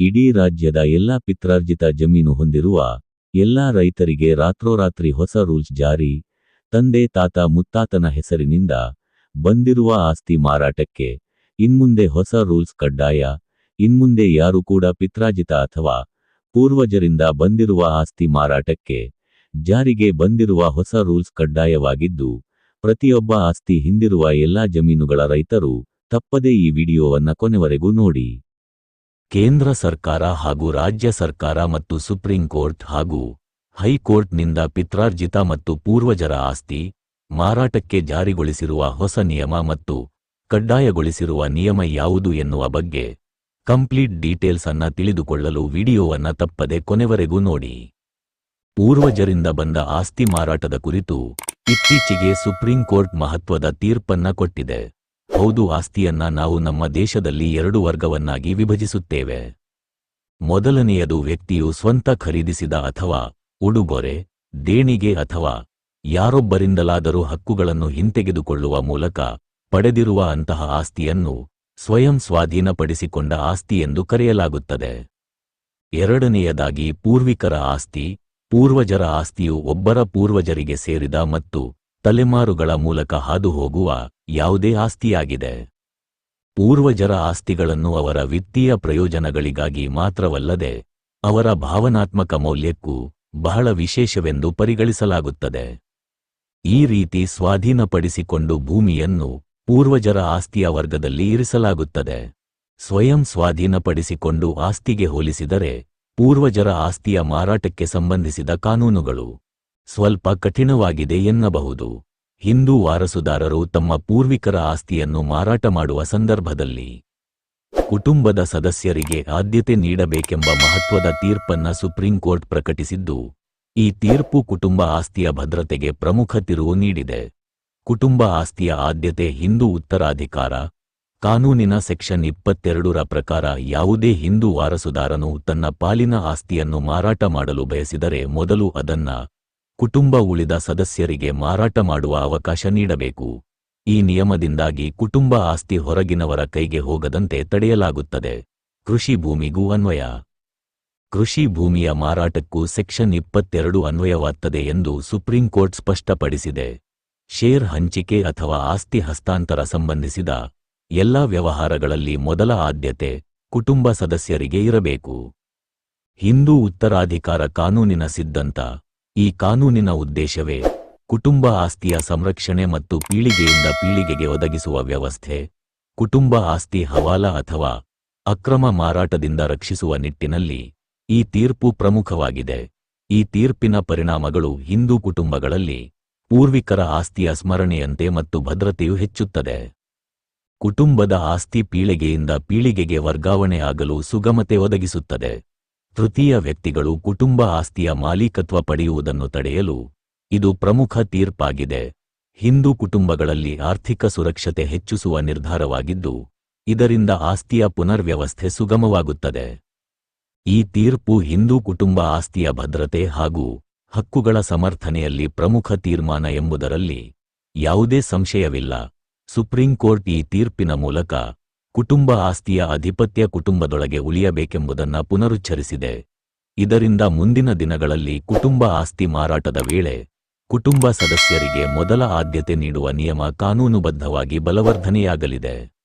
ಇಡೀ ರಾಜ್ಯದ ಎಲ್ಲಾ ಪಿತ್ರಾರ್ಜಿತ ಜಮೀನು ಹೊಂದಿರುವ ಎಲ್ಲಾ ರೈತರಿಗೆ ರಾತ್ರೋರಾತ್ರಿ ಹೊಸ ರೂಲ್ಸ್ ಜಾರಿ, ತಂದೆ ತಾತ ಮುತ್ತಾತನ ಹೆಸರಿನಿಂದ ಬಂದಿರುವ ಆಸ್ತಿ ಮಾರಾಟಕ್ಕೆ ಇನ್ಮುಂದೆ ಹೊಸ ರೂಲ್ಸ್ ಕಡ್ಡಾಯ, ಇನ್ಮುಂದೆ ಯಾರು ಕೂಡ ಪಿತ್ರಾರ್ಜಿತ ಅಥವಾ ಪೂರ್ವಜರಿಂದ ಬಂದಿರುವ ಆಸ್ತಿ ಮಾರಾಟಕ್ಕೆ ಜಾರಿಗೆ ಬಂದಿರುವ ಹೊಸ ರೂಲ್ಸ್ ಕಡ್ಡಾಯವಾಗಿದ್ದು, ಪ್ರತಿಯೊಬ್ಬ ಆಸ್ತಿ ಹಿಂದಿರುವ ಎಲ್ಲಾ ಜಮೀನುಗಳ ರೈತರು ತಪ್ಪದೇ ಈ ವಿಡಿಯೋವನ್ನ ಕೊನೆವರೆಗೂ ನೋಡಿ. ಕೇಂದ್ರ ಸರ್ಕಾರ ಹಾಗೂ ರಾಜ್ಯ ಸರ್ಕಾರ ಮತ್ತು ಸುಪ್ರೀಂ ಕೋರ್ಟ್ ಹಾಗೂ ಹೈಕೋರ್ಟ್ನಿಂದ ಪಿತ್ರಾರ್ಜಿತ ಮತ್ತು ಪೂರ್ವಜರ ಆಸ್ತಿ, ಮಾರಾಟಕ್ಕೆ ಜಾರಿಗೊಳಿಸಿರುವ ಹೊಸ ನಿಯಮ ಮತ್ತು ಕಡ್ಡಾಯಗೊಳಿಸಿರುವ ನಿಯಮ ಯಾವುದು ಎನ್ನುವ ಬಗ್ಗೆ ಕಂಪ್ಲೀಟ್ ಡೀಟೇಲ್ಸ್ ಅನ್ನ ತಿಳಿದುಕೊಳ್ಳಲು ವಿಡಿಯೋವನ್ನ ತಪ್ಪದೆ ಕೊನೆವರೆಗೂ ನೋಡಿ. ಪೂರ್ವಜರಿಂದ ಬಂದ ಆಸ್ತಿ ಮಾರಾಟದ ಕುರಿತು ಇತ್ತೀಚೆಗೆ ಸುಪ್ರೀಂ ಕೋರ್ಟ್ ಮಹತ್ವದ ತೀರ್ಪನ್ನ ಕೊಟ್ಟಿದೆ. ಹೌದು ಆಸ್ತಿಯನ್ನ ನಾವು ನಮ್ಮ ದೇಶದಲ್ಲಿ ಎರಡು ವರ್ಗವನ್ನಾಗಿ ವಿಭಜಿಸುತ್ತೇವೆ. ಮೊದಲನೆಯದು ವ್ಯಕ್ತಿಯು ಸ್ವಂತ ಖರೀದಿಸಿದ ಅಥವಾ ಉಡುಗೊರೆ, ದೇಣಿಗೆ ಅಥವಾ ಯಾರೊಬ್ಬರಿಂದಲಾದರೂ ಹಕ್ಕುಗಳನ್ನು ಹಿಂತೆಗೆದುಕೊಳ್ಳುವ ಮೂಲಕ ಪಡೆದಿರುವ ಅಂತಹ ಆಸ್ತಿಯನ್ನು ಸ್ವಯಂ ಸ್ವಾಧೀನಪಡಿಸಿಕೊಂಡ ಆಸ್ತಿ ಎಂದು ಕರೆಯಲಾಗುತ್ತದೆ. ಎರಡನೆಯದಾಗಿ ಪೂರ್ವಿಕರ ಆಸ್ತಿ, ಪೂರ್ವಜರ ಆಸ್ತಿಯು ಒಬ್ಬರ ಪೂರ್ವಜರಿಗೆ ಸೇರಿದ ಮತ್ತು ತಲೆಮಾರುಗಳ ಮೂಲಕ ಹಾದುಹೋಗುವ ಯಾವುದೇ ಆಸ್ತಿಯಾಗಿದೆ. ಪೂರ್ವಜರ ಆಸ್ತಿಗಳನ್ನು ಅವರ ವಿತ್ತೀಯ ಪ್ರಯೋಜನಗಳಿಗಾಗಿ ಮಾತ್ರವಲ್ಲದೆ ಅವರ ಭಾವನಾತ್ಮಕ ಮೌಲ್ಯಕ್ಕೂ ಬಹಳ ವಿಶೇಷವೆಂದು ಪರಿಗಣಿಸಲಾಗುತ್ತದೆ. ಈ ರೀತಿ ಸ್ವಾಧೀನಪಡಿಸಿಕೊಂಡು ಭೂಮಿಯನ್ನು ಪೂರ್ವಜರ ಆಸ್ತಿಯ ವರ್ಗದಲ್ಲಿ ಇರಿಸಲಾಗುತ್ತದೆ. ಸ್ವಯಂ ಸ್ವಾಧೀನಪಡಿಸಿಕೊಂಡು ಆಸ್ತಿಗೆ ಹೋಲಿಸಿದರೆ ಪೂರ್ವಜರ ಆಸ್ತಿಯ ಮಾರಾಟಕ್ಕೆ ಸಂಬಂಧಿಸಿದ ಕಾನೂನುಗಳು ಸ್ವಲ್ಪ ಕಠಿಣವಾಗಿದೆ ಎನ್ನಬಹುದು. ಹಿಂದೂ ವಾರಸುದಾರರು ತಮ್ಮ ಪೂರ್ವಿಕರ ಆಸ್ತಿಯನ್ನು ಮಾರಾಟ ಮಾಡುವ ಸಂದರ್ಭದಲ್ಲಿ ಕುಟುಂಬದ ಸದಸ್ಯರಿಗೆ ಆದ್ಯತೆ ನೀಡಬೇಕೆಂಬ ಮಹತ್ವದ ತೀರ್ಪನ್ನ ಸುಪ್ರೀಂ ಕೋರ್ಟ್ ಪ್ರಕಟಿಸಿದ್ದು, ಈ ತೀರ್ಪು ಕುಟುಂಬ ಆಸ್ತಿಯ ಭದ್ರತೆಗೆ ಪ್ರಮುಖ ತಿರುವು ನೀಡಿದೆ. ಕುಟುಂಬ ಆಸ್ತಿಯ ಆದ್ಯತೆ ಹಿಂದೂ ಉತ್ತರಾಧಿಕಾರ, ಕಾನೂನಿನ ಸೆಕ್ಷನ್ ಇಪ್ಪತ್ತೆರಡರ ಪ್ರಕಾರ ಯಾವುದೇ ಹಿಂದೂ ವಾರಸುದಾರನು ತನ್ನ ಪಾಲಿನ ಆಸ್ತಿಯನ್ನು ಮಾರಾಟ ಮಾಡಲು ಬಯಸಿದರೆ ಮೊದಲು ಅದನ್ನ ಕುಟುಂಬ ಉಳಿದ ಸದಸ್ಯರಿಗೆ ಮಾರಾಟ ಮಾಡುವ ಅವಕಾಶ ನೀಡಬೇಕು. ಈ ನಿಯಮದಿಂದಾಗಿ ಕುಟುಂಬ ಆಸ್ತಿ ಹೊರಗಿನವರ ಕೈಗೆ ಹೋಗದಂತೆ ತಡೆಯಲಾಗುತ್ತದೆ. ಕೃಷಿ ಭೂಮಿಗೂ ಅನ್ವಯ. ಕೃಷಿ ಭೂಮಿಯ ಮಾರಾಟಕ್ಕೂ ಸೆಕ್ಷನ್ ಇಪ್ಪತ್ತೆರಡು ಅನ್ವಯವಾಗ್ತದೆ ಎಂದು ಸುಪ್ರೀಂ ಕೋರ್ಟ್ ಸ್ಪಷ್ಟಪಡಿಸಿದೆ. ಷೇರ್ ಹಂಚಿಕೆ ಅಥವಾ ಆಸ್ತಿ ಹಸ್ತಾಂತರ ಸಂಬಂಧಿಸಿದ ಎಲ್ಲ ವ್ಯವಹಾರಗಳಲ್ಲಿ ಮೊದಲ ಆದ್ಯತೆ ಕುಟುಂಬ ಸದಸ್ಯರಿಗೆ ಇರಬೇಕು. ಹಿಂದೂ ಉತ್ತರಾಧಿಕಾರ ಕಾನೂನಿನ ಸಿದ್ಧಾಂತ. ಈ ಕಾನೂನಿನ ಉದ್ದೇಶವೇ ಕುಟುಂಬ ಆಸ್ತಿಯ ಸಂರಕ್ಷಣೆ ಮತ್ತು ಪೀಳಿಗೆಯಿಂದ ಪೀಳಿಗೆಗೆ ಒದಗಿಸುವ ವ್ಯವಸ್ಥೆ. ಕುಟುಂಬ ಆಸ್ತಿ ಹವಾಲ ಅಥವಾ ಅಕ್ರಮ ಮಾರಾಟದಿಂದ ರಕ್ಷಿಸುವ ನಿಟ್ಟಿನಲ್ಲಿ ಈ ತೀರ್ಪು ಪ್ರಮುಖವಾಗಿದೆ. ಈ ತೀರ್ಪಿನ ಪರಿಣಾಮಗಳು ಹಿಂದೂ ಕುಟುಂಬಗಳಲ್ಲಿ ಪೂರ್ವಿಕರ ಆಸ್ತಿಯ ಸ್ಮರಣೆಯಂತೆ ಮತ್ತು ಭದ್ರತೆಯು ಹೆಚ್ಚುತ್ತದೆ. ಕುಟುಂಬದ ಆಸ್ತಿ ಪೀಳಿಗೆಯಿಂದ ಪೀಳಿಗೆಗೆ ವರ್ಗಾವಣೆಯಾಗಲು ಸುಗಮತೆ ಒದಗಿಸುತ್ತದೆ. ತೃತೀಯ ವ್ಯಕ್ತಿಗಳು ಕುಟುಂಬ ಆಸ್ತಿಯ ಮಾಲೀಕತ್ವ ಪಡೆಯುವುದನ್ನು ತಡೆಯಲು ಇದು ಪ್ರಮುಖ ತೀರ್ಪಾಗಿದೆ. ಹಿಂದೂ ಕುಟುಂಬಗಳಲ್ಲಿ ಆರ್ಥಿಕ ಸುರಕ್ಷತೆ ಹೆಚ್ಚಿಸುವ ನಿರ್ಧಾರವಾಗಿದ್ದು, ಇದರಿಂದ ಆಸ್ತಿಯ ಪುನರ್ವ್ಯವಸ್ಥೆ ಸುಗಮವಾಗುತ್ತದೆ. ಈ ತೀರ್ಪು ಹಿಂದೂ ಕುಟುಂಬ ಆಸ್ತಿಯ ಭದ್ರತೆ ಹಾಗೂ ಹಕ್ಕುಗಳ ಸಮರ್ಥನೆಯಲ್ಲಿ ಪ್ರಮುಖ ತೀರ್ಮಾನ ಎಂಬುದರಲ್ಲಿ ಯಾವುದೇ ಸಂಶಯವಿಲ್ಲ. ಸುಪ್ರೀಂ ಕೋರ್ಟ್ ಈ ತೀರ್ಪಿನ ಮೂಲಕ ಕುಟುಂಬ ಆಸ್ತಿಯ ಅಧಿಪತ್ಯ ಕುಟುಂಬದೊಳಗೆ ಉಳಿಯಬೇಕೆಂಬುದನ್ನು ಪುನರುಚ್ಚರಿಸಿದೆ. ಇದರಿಂದ ಮುಂದಿನ ದಿನಗಳಲ್ಲಿ ಕುಟುಂಬ ಆಸ್ತಿ ಮಾರಾಟದ ವೇಳೆ ಕುಟುಂಬ ಸದಸ್ಯರಿಗೆ ಮೊದಲ ಆದ್ಯತೆ ನೀಡುವ ನಿಯಮ ಕಾನೂನುಬದ್ಧವಾಗಿ ಬಲವರ್ಧನೆಯಾಗಲಿದೆ.